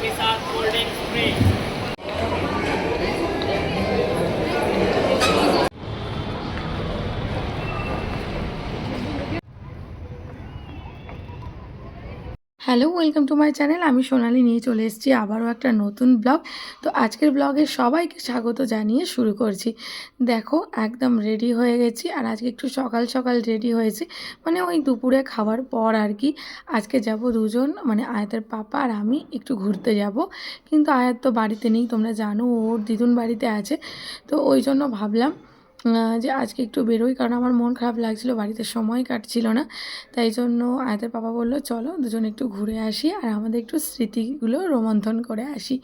के साथ cold drink free hello, welcome to my channel. আমি সোনালি নিয়ে চলে এসেছি আবারও একটা নতুন ব্লগ। তো আজকের ব্লগে সবাইকে স্বাগত জানিয়ে শুরু করছি। দেখো, একদম রেডি হয়ে গেছি আর আজকে একটু সকাল সকাল রেডি হয়েছি। মানে ওই দুপুরে খাওয়ার পর আর কি। আজকে যাব দুজন মানে আয়াতের পাপা আর আমি একটু ঘুরতে যাব। কিন্তু আয়াত তো বাড়িতে নেই, তোমরা জানো, ওর দিদুন বাড়িতে আছে। তো ওই জন্য ভাবলাম যে আজকে একটু বেরোই, কারণ আমার মন খারাপ লাগছিল, বাড়িতে সময় কাটছিল না। তাই জন্য আয়াতের পাপা বলল, চলো দুজন একটু ঘুরে আসি আর আমাদের একটু স্মৃতিগুলো রোমন্থন করে আসি।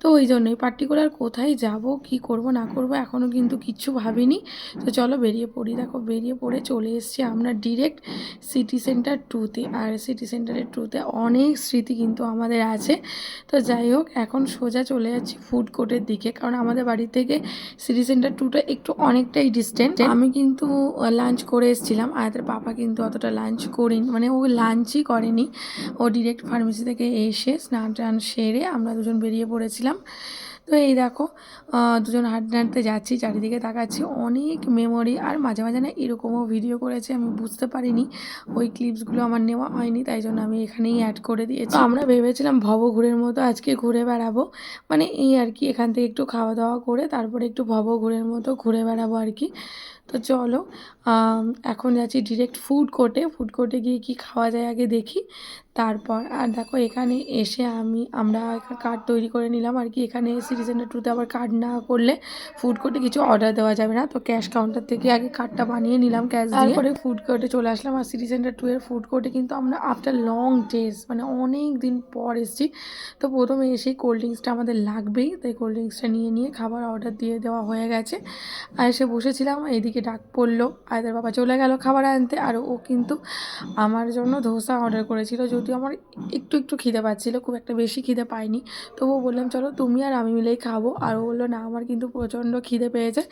তো ওই জন্যই পার্টিকুলার কোথায় যাব, কি করব, না করব, এখনও কিন্তু কিচ্ছু ভাবিনি। তো চলো বেরিয়ে পড়ি। দেখো, বেরিয়ে পড়ে চলে এসেছি আমরা ডিরেক্ট সিটি সেন্টার টুতে আর সিটি সেন্টারের টুতে অনেক স্মৃতি কিন্তু আমাদের আছে। তো যাই হোক, এখন সোজা চলে যাচ্ছি ফুড কোর্টের দিকে, কারণ আমাদের বাড়ি থেকে সিটি সেন্টার টুটা একটু অনেকটাই ডিস্টেন্ট আমি কিন্তু লাঞ্চ করে এসেছিলাম। আয়াতের পাপা কিন্তু অতটা লাঞ্চ করিনি। মানে ও লাঞ্চই করেনি। ও ডিরেক্ট ফার্মেসি থেকে এসে স্নান টান সেরে আমরা দুজন বেরিয়ে পড়েছিলাম। তো এই দেখো দুজন হাঁটতে হাঁটতে যাচ্ছি, চারিদিকে তাকাচ্ছি। অনেক মেমোরি আর মাঝে মাঝে না এরকমও ভিডিও করেছে, আমি বুঝতে পারিনি। ওই ক্লিপসগুলো আমার নেওয়া হয়নি, তাই জন্য আমি এখানেই অ্যাড করে দিয়েছি। আমরা ভেবেছিলাম ভবঘুরের মতো আজকে ঘুরে বেড়াবো। মানে এই আর কি, এখান থেকে একটু খাওয়া দাওয়া করে তারপরে একটু ভবঘুরের মতো ঘুরে বেড়াবো আর কি। তো চলো এখন যাচ্ছি ডিরেক্ট ফুড কোর্টে ফুড কোর্টে গিয়ে কি খাওয়া যায় আগে দেখি। তারপর আর দেখো এখানে এসে আমি আমরা কার্ড তৈরি করে নিলাম। আর কি এখানে সিটি সেন্টার টুতে আবার কার্ড না করলে ফুড কোর্টে কিছু অর্ডার দেওয়া যাবে না। তো ক্যাশ কাউন্টার থেকে আগে কার্ডটা বানিয়ে নিলাম ক্যাশ দিয়ে। তারপরে ফুড কোর্টে চলে আসলাম। আর সিটি সেন্টার টু এর ফুড কোর্টে কিন্তু আমরা আফটার লং ডেজ মানে অনেক দিন পর এসেছি। তো প্রথমে এসেই কোল্ড ড্রিঙ্কসটা আমাদের লাগবেই। তাই কোল্ড ড্রিঙ্কসটা নিয়ে নিয়ে খাবার অর্ডার দিয়ে দেওয়া হয়ে গেছে। আর এসে বসেছিলাম। এদিকে ডাক পড়ল। আয়দের বাবা চলে গেল খাবার আনতে। আর ও কিন্তু আমার জন্য ধোসা অর্ডার করেছিল যদিও আমার একটু একটু খিদে পাচ্ছিলো, খুব একটা বেশি খিদে পাইনি। তবুও বললাম, চলো তুমি আর আমি মিলেই খাব। আর ও বলল, না, আমার কিন্তু প্রচণ্ড খিদে পেয়েছে।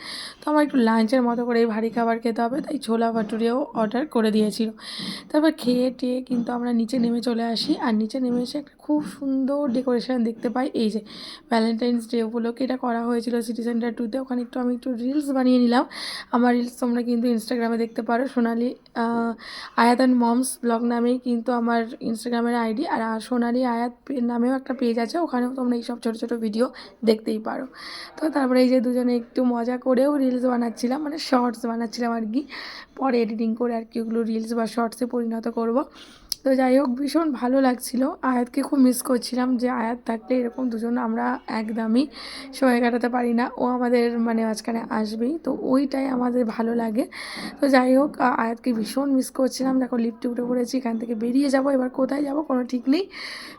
তো আমার একটু লাঞ্চের মতো করে এই ভারী খাবার খেতে হবে। তাই ছোলা ভাটুরিও অর্ডার করে দিয়েছিল। তারপর খেয়ে টেয়ে কিন্তু আমরা নিচে নেমে চলে আসি। আর নিচে নেমে এসে একটা খুব সুন্দর ডেকোরেশন দেখতে পাই। এই যে ভ্যালেন্টাইন্স ডে উপলক্ষে এটা করা হয়েছিল সিটি সেন্টার টুতে ওখানে একটু আমি একটু রিলস বানিয়ে নিলাম। আমার রিলস তোমরা কিন্তু ইনস্টাগ্রামে দেখতে পারো। সোনালি আয়াত অ্যান্ড মমস ব্লগ নামেই কিন্তু আমার ইনস্টাগ্রামের আইডি আর সোনালি আয়াত নামেও একটা পেজ আছে, ওখানেও তোমরা এইসব ছোটো ছোটো ভিডিও দেখতেই পারো। তো তারপরে এই যে দুজনে একটু মজা করেও রিলস বানাচ্ছিলাম মানে শর্টস বানাচ্ছিলাম আর কি। পরে এডিটিং করে আর কি ওগুলো রিলস বা শর্টসে পরিণত করব। তো যাই হোক ভীষণ ভালো লাগছিল। আয়াতকে খুব মিস করছিলাম যে আয়াত থাকলে এরকম দুজন আমরা একদমই সময় কাটাতে পারি না। ও আমাদের মানে মাঝখানে আসবেই তো ওইটাই আমাদের ভালো লাগে। তো যাই হোক আয়াতকে ভীষণ মিস করছিলাম। দেখো লিফটে উঠে পড়েছি এখান থেকে বেরিয়ে যাব। এবার কোথায় যাব কোনো ঠিক নেই।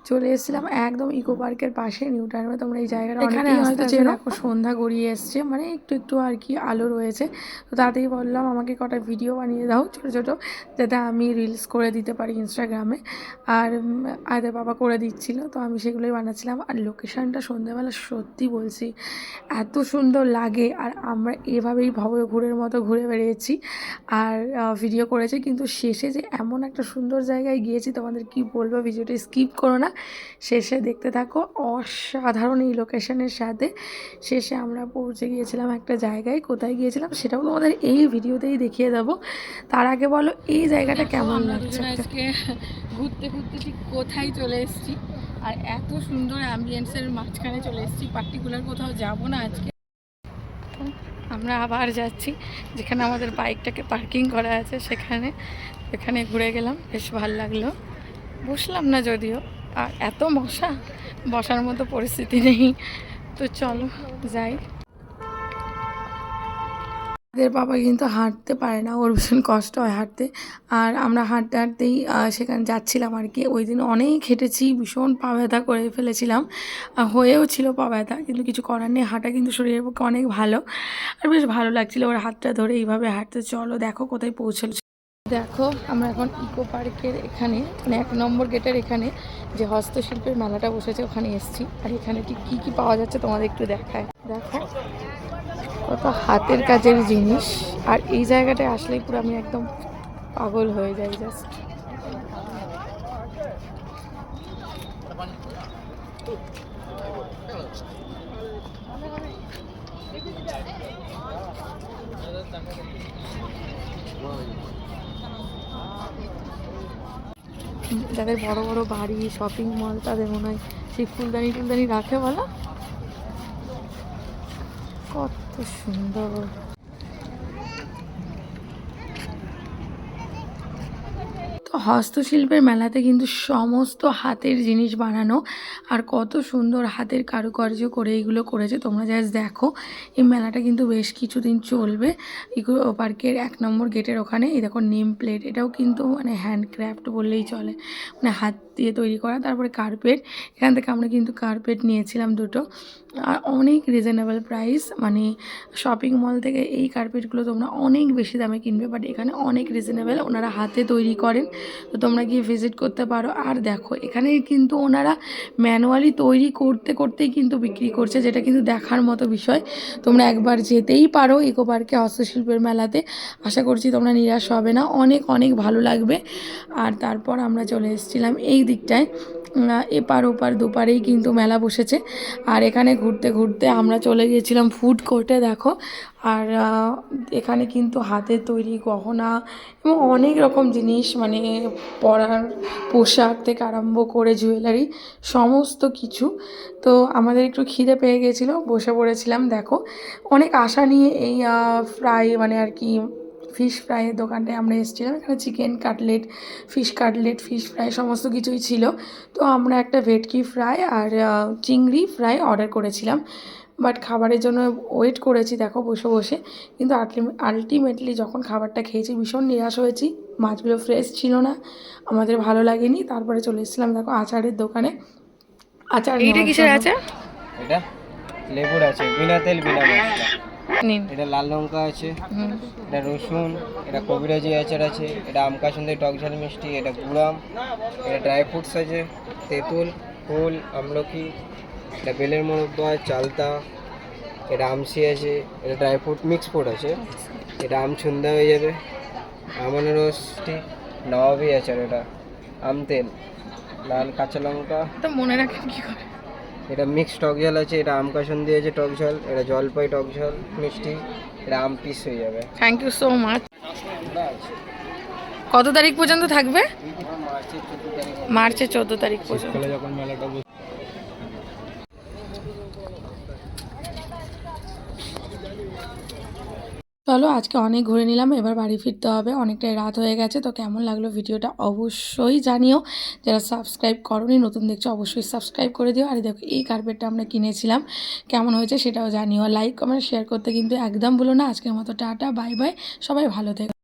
চলে এসেছিলাম একদম ইকো পার্কের পাশে নিউ টাউনে তোমরা এই জায়গাটা এখানে হয়তো দেখো সন্ধ্যা গড়িয়ে এসছে। মানে একটু একটু আর কি আলো রয়েছে। তো তাতেই বললাম আমাকে কটা ভিডিও বানিয়ে দাও ছোটো ছোটো যাতে আমি রিলস করে দিতে পারি ইনস্টাগ্রামে আর উম, আয়দের বাবা করে দিচ্ছিল তো আমি সেগুলোই বানাচ্ছিলাম। আর লোকেশানটা সন্ধ্যাবেলা সত্যি বলছি এত সুন্দর লাগে। আর আমরা এভাবেই ভবে ঘুরের মতো ঘুরে বেরিয়েছি আর ভিডিও করেছি। কিন্তু শেষে যে এমন একটা সুন্দর জায়গায় গিয়েছি তোমাদের কি বলব ভিডিওটা স্কিপ করো না। শেষে দেখতে থাকো অসাধারণ এই লোকেশনের সাথে। শেষে আমরা পৌঁছে গিয়েছিলাম একটা জায়গায়। কোথায় গিয়েছিলাম সেটাও তোমাদের এই ভিডিওতেই দেখিয়ে দেবো। তার আগে বলো এই জায়গাটা কেমন লাগছে? আজকে ঘুরতে ঘুরতে ঠিক কোথায় চলে এসেছি আর এত সুন্দর অ্যাম্বিয়েন্সের মাঝখানে চলে এসেছি। পার্টিকুলার কোথাও যাব না আজকে। আমরা আবার যাচ্ছি, যেখানে আমাদের বাইকটাকে পার্কিং করা আছে সেখানে। এখানে ঘুরে গেলাম, বেশ ভালো লাগল। বসলাম না যদিও, আর এত মশা, বসার মতো পরিস্থিতি নেই। তো চলো, যাই। এদের বাবা কিন্তু হাঁটতে পারে না, ওর ভীষণ কষ্ট হয় হাঁটতে। আর আমরা হাঁটতে হাঁটতেই সেখানে যাচ্ছিলাম আর কি। ওই দিন অনেক হেঁটেছি, ভীষণ পা ব্যথা করে ফেলেছিলাম। হয়েও ছিল পা ব্যথা, কিন্তু কিছু করার নেই। হাঁটা কিন্তু শরীরের পক্ষে অনেক ভালো। আর বেশ ভালো লাগছিল ওর হাতটা ধরে এইভাবে হাঁটতে। চলো দেখো কোথায় পৌঁছল। দেখো, আমরা এখন ইকো পার্কের এখানে মানে এক নম্বর গেটের এখানে যে হস্তশিল্পের মেলাটা বসেছে, ওখানে এসেছি। আর এখানে ঠিক কী কী পাওয়া যাচ্ছে তোমাদের একটু দেখায়। দেখো। কত হাতের কাজের জিনিস। আর এই জায়গাটায় আসলেই পুরো আমি একদম পাগল হয়ে যাই জাস্ট যাদের বড় বড় বাড়ি শপিং মল তাদের মনে হয় সেই ফুলদানি টুলদানি রাখে বলো? কত সুন্দর। হস্তশিল্পের মেলাতে কিন্তু সমস্ত হাতের জিনিস বানানো আর কত সুন্দর হাতের কারুকার্য করে এগুলো করেছে। তোমরা জাস্ট দেখো, এই মেলাটা কিন্তু বেশ কিছুদিন চলবে। ইকো পার্কের এক নম্বর গেটের ওখানে, এই দেখো নেম প্লেট, এটাও কিন্তু মানে হ্যান্ডক্রাফট বললেই চলে। মানে হাত দিয়ে তৈরি করা। তারপরে কার্পেট এখান থেকে আমরা কিন্তু কার্পেট নিয়েছিলাম দুটো। আর অনেক রিজনেবল প্রাইস মানে শপিং মল থেকে এই কার্পেটগুলো তোমরা অনেক বেশি দামে কিনবে বাট এখানে অনেক রিজনেবল ওনারা হাতে তৈরি করেন। তো তোমরা গিয়ে ভিজিট করতে পারো। আর দেখো, এখানে কিন্তু ওনারা ম্যানুয়ালি তৈরি করতে করতেই কিন্তু বিক্রি করছে, যেটা কিন্তু দেখার মতো বিষয়। তোমরা একবার যেতেই পারো ইকো পার্কে হস্তশিল্পের মেলাতে। আশা করছি তোমরা নিরাশ হবে না। অনেক অনেক ভালো লাগবে। আর তারপর আমরা চলে এসেছিলাম এই দিকটায় এপার ওপার দুপারেই কিন্তু মেলা বসেছে। আর এখানে ঘুরতে ঘুরতে আমরা চলে গিয়েছিলাম ফুড কোর্টে দেখো। আর এখানে কিন্তু হাতের তৈরি গহনা এবং অনেক রকম জিনিস মানে পরার পোশাক থেকে আরম্ভ করে জুয়েলারি সমস্ত কিছু। তো আমাদের একটু খিদে পেয়ে গেছিল, বসে পড়েছিলাম, দেখো। অনেক আশা নিয়ে এই ফ্রাই মানে আর কি ফিশ ফ্রাইয়ের দোকানটায় আমরা এসেছিলাম। এখানে chicken cutlet fish cutlet fish fry সমস্ত কিছুই ছিল। তো আমরা একটা ভেটকি ফ্রাই আর চিংড়ি ফ্রাই অর্ডার করেছিলাম। বাট খাবারের জন্য ওয়েট করেছি দেখো বসে বসে। কিন্তু আলটিমেটলি যখন খাবারটা খেয়েছি ভীষণ নিরাশ হয়েছি। মাছগুলো ফ্রেশ ছিল না আমাদের ভালো লাগেনি। তারপরে চলে এসেছিলাম দেখো আচারের দোকানে। আচার এইটা নেওয়ার কিসের। আছে এটা লেবুর আছে বিনা তেল বিনা মশলা। নিন। এটা লাল লঙ্কা আছে এটা রসুন এটা কবিরাজি আচার আছে এটা আম কাসুন্দি টক ঝাল মিষ্টি এটা গুড়াম এটা ড্রাই ফ্রুটস আছে তেঁতুল ফুল আমলকি এটা বেলের মোরব্বা চালতা এটা আমসি আছে এটা ড্রাই ফ্রুট মিক্স ফ্রুট আছে এটা আম ছুন্দা হয়ে যাবে আমানারসটি নবাবি আচার এটা আম তেল লাল কাঁচা লঙ্কা। তো মনে রাখেন কি করে? এটা মিক্সড টক ঝাল আছে এটা আম কাসুন্দি আছে টক ঝাল এটা জলপাই টক ঝাল মিষ্টি এটা আম পিস হয়ে যাবে। থ্যাংক ইউ সো মাচ কত তারিখ পর্যন্ত থাকবে? মার্চের চোদ্দ তারিখ। মার্চের চোদ্দ তারিখ পর্যন্ত। যখন মেলাটা চলো, আজকে অনেক ঘুরে নিলাম, এবার বাড়ি ফিরতে হবে। অনেকটাই রাত হয়ে গেছে, তো কেমন লাগল ভিডিওটা অবশ্যই জানিও। যারা সাবস্ক্রাইব করনি, নতুন দেখছ, অবশ্যই সাবস্ক্রাইব করে দিও। আর দেখো, এই কার্পেটটা আমরা কিনেছিলাম। কেমন হয়েছে সেটাও জানিও। লাইক কমেন্ট শেয়ার করতে কিন্তু একদম ভুলো না। আজকের মতো টাটা বাই বাই সবাই ভালো থেকো।